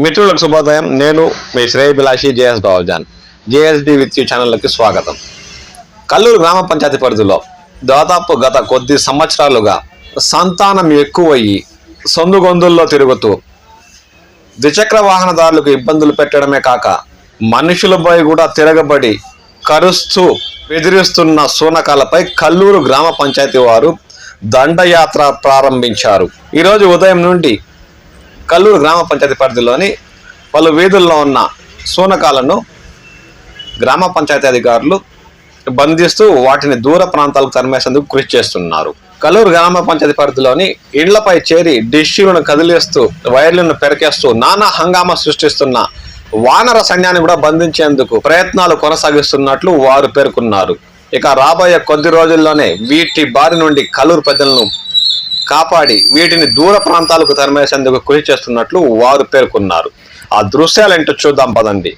మిత్రులకు శుభోదయం. నేను మీ శ్రేయభిలాషి JS Babujan JSD with you ఛానల్కి స్వాగతం. కల్లూరు గ్రామ పంచాయతీ పరిధిలో దాదాపు గత కొద్ది సంవత్సరాలుగా సంతానం ఎక్కువయ్యి సందుగొందుల్లో తిరుగుతూ ద్విచక్ర వాహనదారులకు ఇబ్బందులు పెట్టడమే కాక మనుషులపై కూడా తిరగబడి కరుస్తూ బెదిరిస్తున్న శూనకాలపై కల్లూరు గ్రామ పంచాయతీ వారు దండయాత్ర ప్రారంభించారు. ఈరోజు ఉదయం నుండి కల్లూరు గ్రామ పంచాయతీ పరిధిలోని పలు వీధుల్లో ఉన్న శూనకాలను గ్రామ పంచాయతీ అధికారులు బంధిస్తూ వాటిని దూర ప్రాంతాలకు తరిమేసేందుకు కృషి చేస్తున్నారు. కల్లూరు గ్రామ పంచాయతీ పరిధిలోని ఇండ్లపై చేరి డిష్యూలను కదిలేస్తూ వైర్లను పెరకేస్తూ నానా హంగామా సృష్టిస్తున్న వానర సైన్యాన్ని కూడా బంధించేందుకు ప్రయత్నాలు కొనసాగిస్తున్నట్లు వారు పేర్కొన్నారు. ఇక రాబోయే కొద్ది రోజుల్లోనే వీటి బారి నుండి కల్లూరు ప్రజలను కాపాడి వీటిని దూర ప్రాంతాలకు తరిమేసేందుకు కృషి చేస్తున్నట్లు వారు పేర్కొన్నారు. ఆ దృశ్యాలేంటో చూద్దాం పదండి.